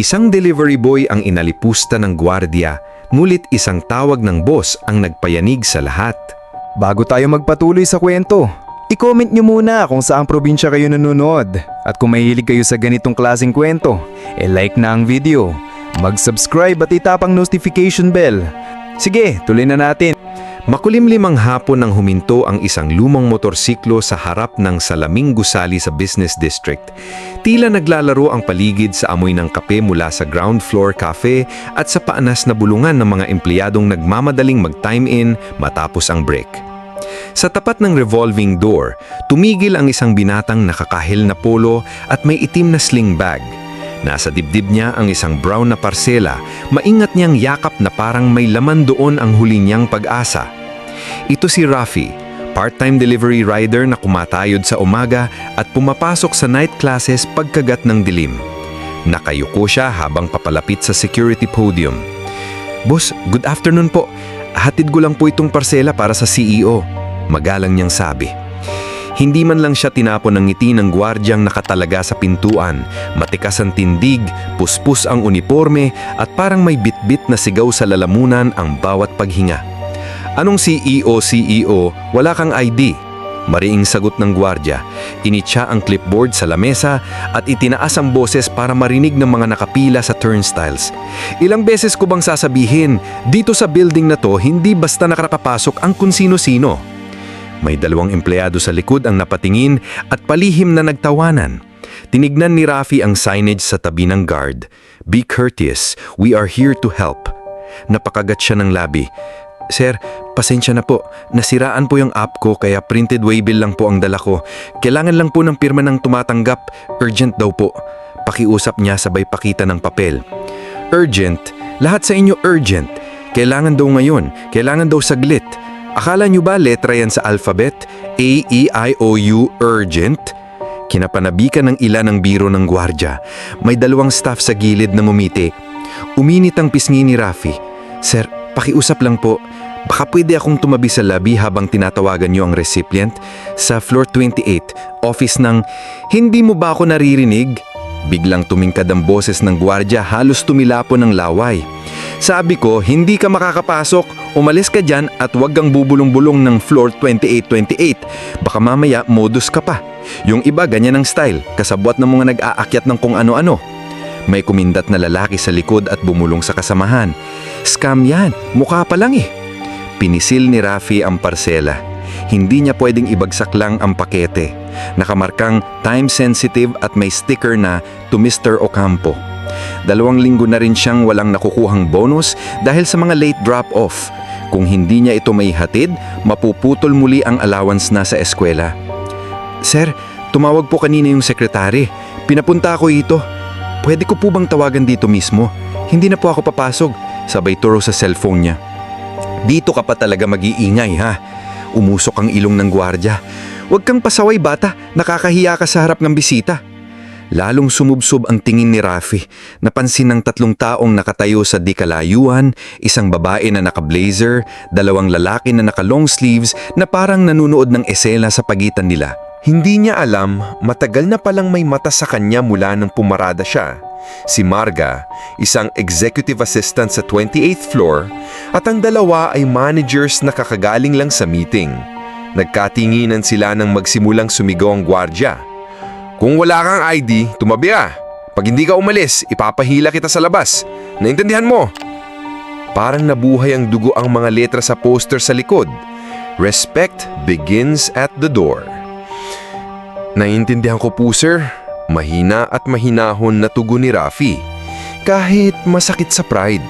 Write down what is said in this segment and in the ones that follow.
Isang delivery boy ang inalipusta ng gwardiya, ngulit isang tawag ng boss ang nagpayanig sa lahat. Bago tayo magpatuloy sa kwento, i-comment nyo muna kung saang probinsya kayo nanonood. At kung mahilig kayo sa ganitong klaseng kwento, e-like na ang video, mag-subscribe at itapang notification bell. Sige, tuloy na natin. Makulimlimang hapon nang huminto ang isang lumang motorsiklo sa harap ng salaming gusali sa business district. Tila naglalaro ang paligid sa amoy ng kape mula sa ground floor cafe at sa paanas na bulungan ng mga empleyadong nagmamadaling mag-time in matapos ang break. Sa tapat ng revolving door, tumigil ang isang binatang nakakahil na polo at may itim na sling bag. Nasa dibdib niya ang isang brown na parsela, maingat niyang yakap na parang may laman doon ang huli niyang pag-asa. Ito si Rafi, part-time delivery rider na kumatayod sa umaga at pumapasok sa night classes pagkagat ng dilim. Nakayuko siya habang papalapit sa security podium. Boss, good afternoon po. Hatid ko lang po itong parsela para sa CEO. Magalang niyang sabi. Hindi man lang siya tinapon ng ngiti ng gwardyang nakatalaga sa pintuan, matikas ang tindig, puspus ang uniforme at parang may bitbit na sigaw sa lalamunan ang bawat paghinga. Anong CEO, CEO, wala kang ID? Mariing sagot ng gwardya, initsa ang clipboard sa lamesa at itinaas ang boses para marinig ng mga nakapila sa turnstiles. Ilang beses ko bang sasabihin, dito sa building na to hindi basta nakapapasok ang kung sino-sino. May dalawang empleyado sa likod ang napatingin at palihim na nagtawanan. Tinignan ni Rafi ang signage sa tabi ng guard. Be courteous, we are here to help. Napakagat siya ng labi. Sir, pasensya na po. Nasiraan po yung app ko kaya printed waybill lang po ang dala ko. Kailangan lang po ng pirma ng tumatanggap. Urgent daw po. Pakiusap niya sabay pakita ng papel. Urgent? Lahat sa inyo urgent. Kailangan daw ngayon. Kailangan daw saglit. Akala niyo ba letra yan sa alphabet? A, E, I, O, U, urgent? Kinapanabikan ng ilan ng biro ng gwardya. May dalawang staff sa gilid na ngumiti. Uminit ang pisngi ni Rafi. Sir, pakiusap lang po. Baka pwede akong tumabi sa labi habang tinatawagan niyo ang recipient sa floor 28, office ng Hindi mo ba ako naririnig? Biglang tumingkad ang boses ng gwardya halos tumilapo ng laway. Sabi ko, hindi ka makakapasok. Umalis ka dyan at huwag kang bubulong-bulong ng floor 2828. Baka mamaya modus ka pa. Yung iba ganyan ang style, kasabwat ng mga nag-aakyat ng kung ano-ano. May kumindat na lalaki sa likod at bumulong sa kasamahan. Scam yan, mukha pa lang eh. Pinisil ni Rafi ang parsela. Hindi niya pwedeng ibagsak lang ang pakete. Nakamarkang time sensitive at may sticker na to Mr. Ocampo. Dalawang linggo na rin siyang walang nakukuhang bonus dahil sa mga late drop-off. Kung hindi niya ito may hatid, mapuputol muli ang allowance na sa eskwela. Sir, tumawag po kanina yung sekretary. Pinapunta ako ito. Pwede ko po bang tawagan dito mismo? Hindi na po ako papasok. Sabay turo sa cellphone niya. Dito ka pa talaga mag-iingay ha. Umusok ang ilong ng gwardya. Huwag kang pasaway bata, nakakahiya ka sa harap ng bisita. Lalong sumubsob ang tingin ni Rafi. Napansin ng tatlong taong nakatayo sa di kalayuan, isang babae na naka-blazer, dalawang lalaki na naka-long sleeves na parang nanunood ng esela sa pagitan nila. Hindi niya alam, matagal na palang may mata sa kanya mula nang pumarada siya. Si Marga, isang executive assistant sa 28th floor, at ang dalawa ay managers na kakagaling lang sa meeting. Nagkatinginan sila nang magsimulang sumigaw ang gwardya. Kung wala kang ID, tumabi ka. Pag hindi ka umalis, ipapahila kita sa labas. Naintindihan mo? Parang nabuhay ang dugo ang mga letra sa poster sa likod. Respect begins at the door. Naiintindihan ko po sir, mahina at mahinahon na tugon ni Rafi. Kahit masakit sa pride.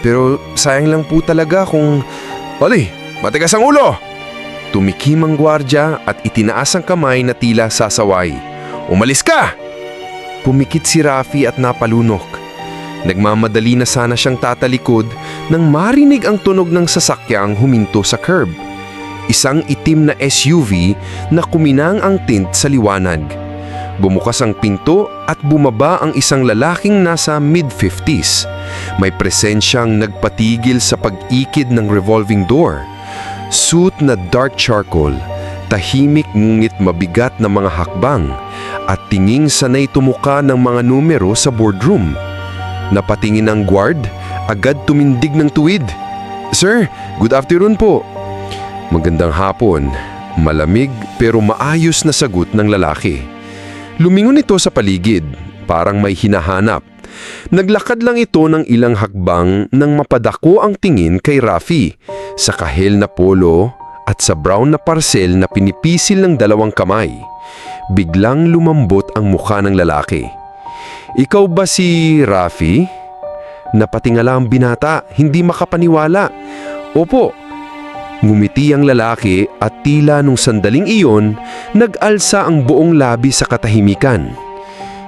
Pero sayang lang po talaga kung... Oli, matigas ang ulo! Tumikim ang gwardya at itinaas ang kamay na tila sasaway. Umalis ka! Pumikit si Rafi at napalunok. Nagmamadali na sana siyang tatalikod nang marinig ang tunog ng sasakyang huminto sa curb. Isang itim na SUV na kuminang ang tint sa liwanag. Bumukas ang pinto at bumaba ang isang lalaking nasa mid-50s. May presensyang nagpatigil sa pag-ikid ng revolving door. Suit na dark charcoal, tahimik ngunit mabigat na mga hakbang at tinging sanay tumuka ng mga numero sa boardroom. Napatingin ang guard, agad tumindig ng tuwid. Sir, good afternoon po. Magandang hapon. Malamig pero maayos na sagot ng lalaki. Lumingon ito sa paligid, parang may hinahanap. Naglakad lang ito ng ilang hakbang nang mapadako ang tingin kay Rafi sa kahel na polo at sa brown na parcel na pinipisil ng dalawang kamay. Biglang lumambot ang mukha ng lalaki. Ikaw ba si Rafi? Napatingala ang binata, hindi makapaniwala. Opo. Ngumiti ang lalaki at tila nung sandaling iyon, nag-alsa ang buong labi sa katahimikan.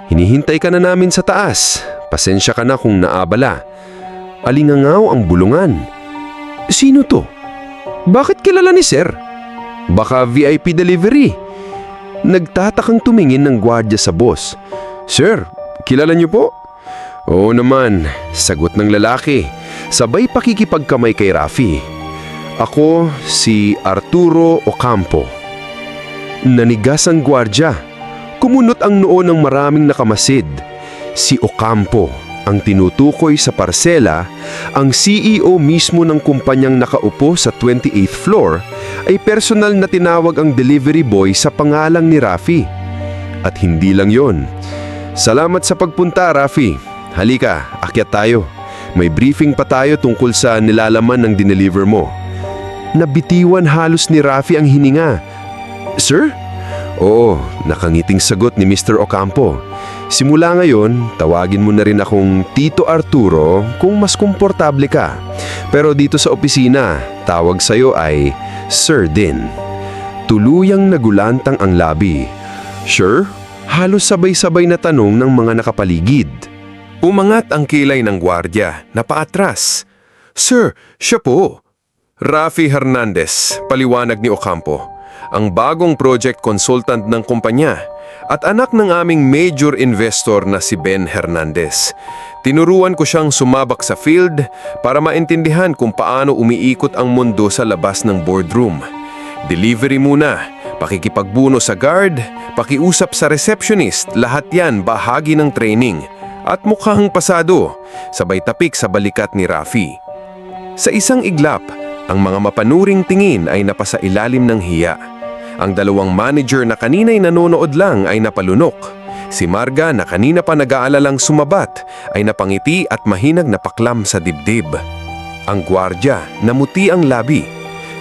Hinihintay ka na namin sa taas. Pasensya ka na kung naabala. Alingangaw ang bulungan. Sino to? Bakit kilala ni Sir? Baka VIP delivery. Nagtatakang tumingin ng gwardya sa boss. Sir, kilala niyo po? Oo naman, sagot ng lalaki. Sabay pakikipagkamay kay Rafi. Ako si Arturo Ocampo. Nanigas ang gwardya. Kumunot ang noo ng maraming nakamasid. Si Ocampo ang tinutukoy sa parsela, ang CEO mismo ng kumpanyang nakaupo sa 28th floor ay personal na tinawag ang delivery boy sa pangalang ni Rafi. At hindi lang yon. Salamat sa pagpunta, Rafi. Halika, akyat tayo. May briefing pa tayo tungkol sa nilalaman ng dineliver mo. Nabitiwan halos ni Rafi ang hininga. Sir? Oo, nakangiting sagot ni Mr. Ocampo. Simula ngayon, tawagin mo na rin akong Tito Arturo kung mas komportable ka. Pero dito sa opisina, tawag sa'yo ay Sir din. Tuluyang nagulantang ang labi. Sure? Halos sabay-sabay na tanong ng mga nakapaligid. Umangat ang kilay ng gwardya na paatras. Sir, siya po. Rafi Hernandez, paliwanag ni Ocampo, ang bagong project consultant ng kumpanya at anak ng aming major investor na si Ben Hernandez. Tinuruan ko siyang sumabak sa field para maintindihan kung paano umiikot ang mundo sa labas ng boardroom. Delivery muna, pakikipagbuno sa guard, pakiusap sa receptionist, lahat yan bahagi ng training. At mukhang pasado, sabay tapik sa balikat ni Rafi. Sa isang iglap, ang mga mapanuring tingin ay napasa ilalim ng hiya. Ang dalawang manager na kanina'y nanonood lang ay napalunok. Si Marga na kanina pa nag-aalalang sumabat ay napangiti at mahinag na paklam sa dibdib. Ang gwardya namuti ang labi.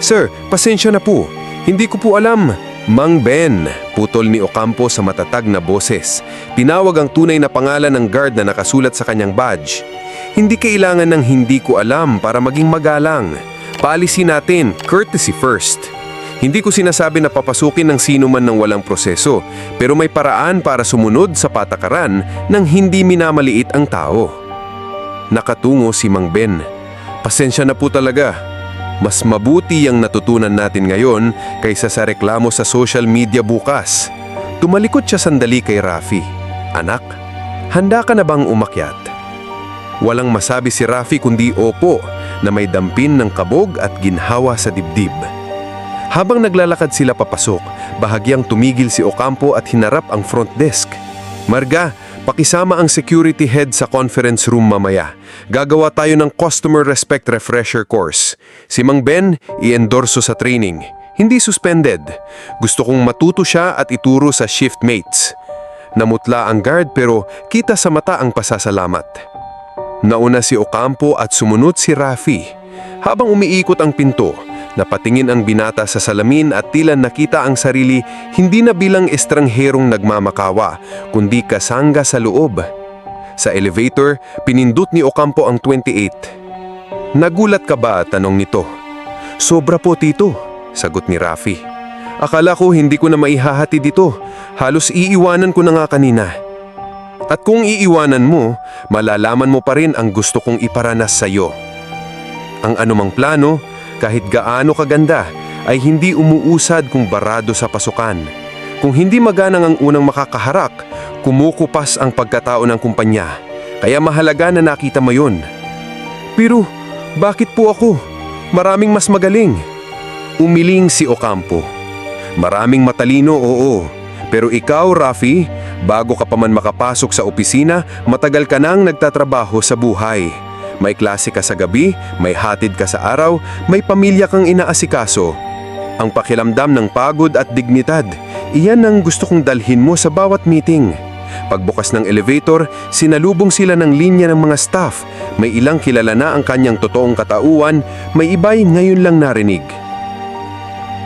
Sir, pasensya na po. Hindi ko po alam. Mang Ben, putol ni Ocampo sa matatag na boses. Tinawag ang tunay na pangalan ng guard na nakasulat sa kanyang badge. Hindi kailangan ng hindi ko alam para maging magalang. Policy natin, courtesy first. Hindi ko sinasabi na papasukin ng sino man ng walang proseso, pero may paraan para sumunod sa patakaran nang hindi minamaliit ang tao. Nakatungo si Mang Ben. Pasensya na po talaga. Mas mabuti ang natutunan natin ngayon kaysa sa reklamo sa social media bukas. Tumalikot siya sandali kay Rafi. Anak, handa ka na bang umakyat? Walang masabi si Rafi kundi opo na may dampin ng kabog at ginhawa sa dibdib. Habang naglalakad sila papasok, bahagyang tumigil si Ocampo at hinarap ang front desk. Marga, pakisama ang security head sa conference room mamaya. Gagawa tayo ng Customer Respect Refresher Course. Si Mang Ben, i-endorso sa training. Hindi suspended. Gusto kong matuto siya at ituro sa shift mates. Namutla ang guard pero kita sa mata ang pasasalamat. Nauna si Ocampo at sumunod si Rafi. Habang umiikot ang pinto, napatingin ang binata sa salamin at tila nakita ang sarili hindi na bilang estrangherong nagmamakawa, kundi kasangga sa loob. Sa elevator, pinindot ni Ocampo ang 28. Nagulat ka ba? Tanong nito. Sobra po tito, sagot ni Rafi. Akala ko hindi ko na maihahati dito. Halos iiwanan ko na nga kanina. At kung iiwanan mo, malalaman mo pa rin ang gusto kong iparanas sa iyo. Ang anumang plano, kahit gaano kaganda, ay hindi umuusad kung barado sa pasukan. Kung hindi maganang ang unang makakaharak, kumukupas ang pagkatao ng kumpanya. Kaya mahalaga na nakita mo yun. Pero, bakit po ako? Maraming mas magaling. Umiling si Ocampo. Maraming matalino, oo. Pero ikaw, Rafi, Bago ka pa man makapasok sa opisina, matagal ka nang nagtatrabaho sa buhay. May klase ka sa gabi, may hatid ka sa araw, may pamilya kang inaasikaso. Ang pakilamdam ng pagod at dignidad, iyan ang gusto kong dalhin mo sa bawat meeting. Pagbukas ng elevator, sinalubong sila ng linya ng mga staff. May ilang kilala na ang kanyang totoong katauhan, may iba'y ngayon lang narinig.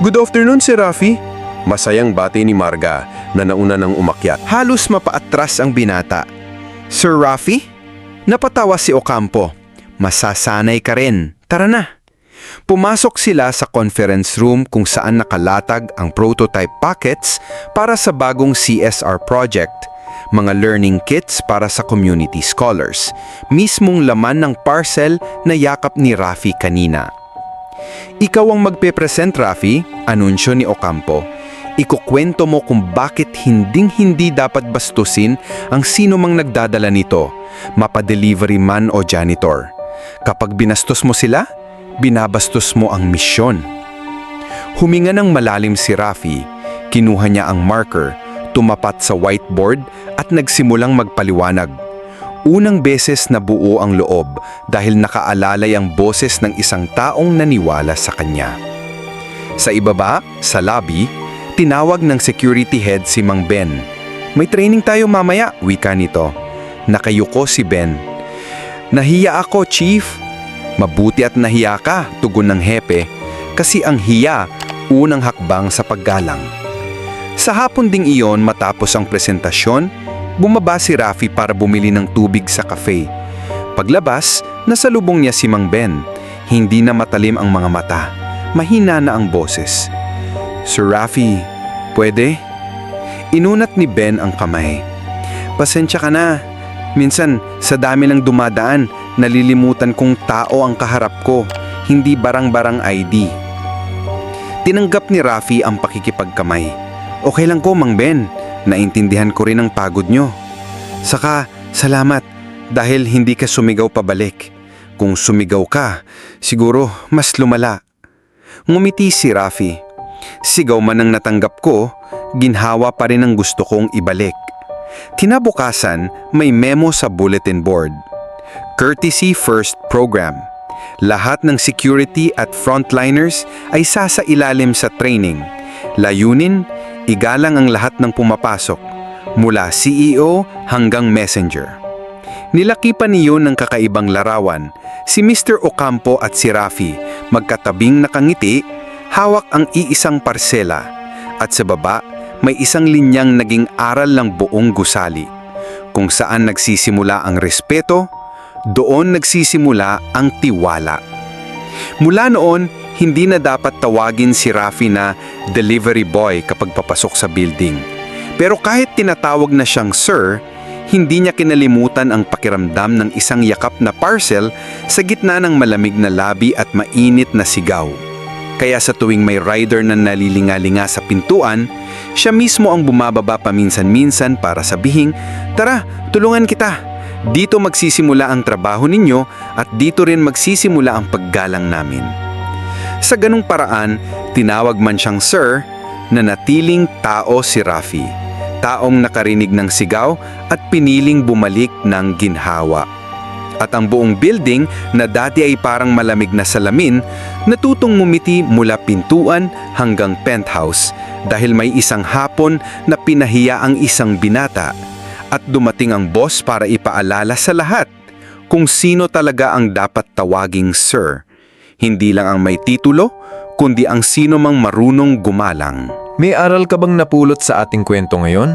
Good afternoon, si Rafi. Masayang bati ni Marga na nauna ng umakyat. Halos mapaatras ang binata. Sir Rafi? Napatawa si Ocampo. Masasanay ka rin. Tara na. Pumasok sila sa conference room kung saan nakalatag ang prototype packets para sa bagong CSR project, mga learning kits para sa community scholars, mismong laman ng parcel na yakap ni Rafi kanina. Ikaw ang magpe-present, Rafi, anunsyo ni Ocampo. Ikukwento mo kung bakit hinding-hindi dapat bastusin ang sino mang nagdadala nito, mapa-delivery man o janitor. Kapag binastos mo sila, binabastos mo ang misyon. Huminga ng malalim si Rafi, kinuha niya ang marker, tumapat sa whiteboard at nagsimulang magpaliwanag. Unang beses na buo ang loob dahil nakaalalay ang boses ng isang taong naniwala sa kanya. Sa ibaba, sa lobby, tinawag ng security head si Mang Ben. May training tayo mamaya, wika nito. Nakayuko si Ben. Nahiya ako, chief. Mabuti at nahiya ka, tugon ng hepe, kasi ang hiya, unang hakbang sa paggalang. Sa hapon ding iyon matapos ang presentasyon, bumaba si Rafi para bumili ng tubig sa cafe. Paglabas, nasalubong niya si Mang Ben. Hindi na matalim ang mga mata. Mahina na ang boses. Sir Rafi, pwede? Inunat ni Ben ang kamay. Pasensya ka na. Minsan, sa dami ng dumadaan, nalilimutan kong tao ang kaharap ko, hindi barang-barang ID. Tinanggap ni Rafi ang pakikipagkamay. Okay lang ko, Mang Ben. Naintindihan ko rin ang pagod nyo. Saka, salamat dahil hindi ka sumigaw pabalik. Kung sumigaw ka, siguro mas lumala. Ngumiti si Rafi. Sigaw man ang natanggap ko, ginhawa pa rin ang gusto kong ibalik. Tinabukasan, may memo sa bulletin board. Courtesy First Program. Lahat ng security at frontliners ay sasailalim sa training. Layunin, igalang ang lahat ng pumapasok, mula CEO hanggang messenger. Nilakipan niyo ng kakaibang larawan, si Mr. Ocampo at si Rafi, magkatabing nakangiti, hawak ang iisang parsela, at sa baba may isang linyang naging aral ng buong gusali, kung saan nagsisimula ang respeto, doon nagsisimula ang tiwala. Mula noon, hindi na dapat tawagin si Rafi na delivery boy kapag papasok sa building. Pero kahit tinatawag na siyang sir, hindi niya kinalimutan ang pakiramdam ng isang yakap na parcel sa gitna ng malamig na labi at mainit na sigaw. Kaya sa tuwing may rider na nalilingalinga sa pintuan, siya mismo ang bumababa paminsan-minsan para sabihing, Tara, tulungan kita! Dito magsisimula ang trabaho ninyo at dito rin magsisimula ang paggalang namin. Sa ganung paraan, tinawag man siyang sir na natiling tao si Rafi. Taong nakarinig ng sigaw at piniling bumalik ng ginhawa. At ang buong building na dati ay parang malamig na salamin, natutong ngumiti mula pintuan hanggang penthouse dahil may isang hapon na pinahiya ang isang binata at dumating ang boss para ipaalala sa lahat kung sino talaga ang dapat tawaging sir. Hindi lang ang may titulo, kundi ang sino mang marunong gumalang. May aral ka bang napulot sa ating kwento ngayon?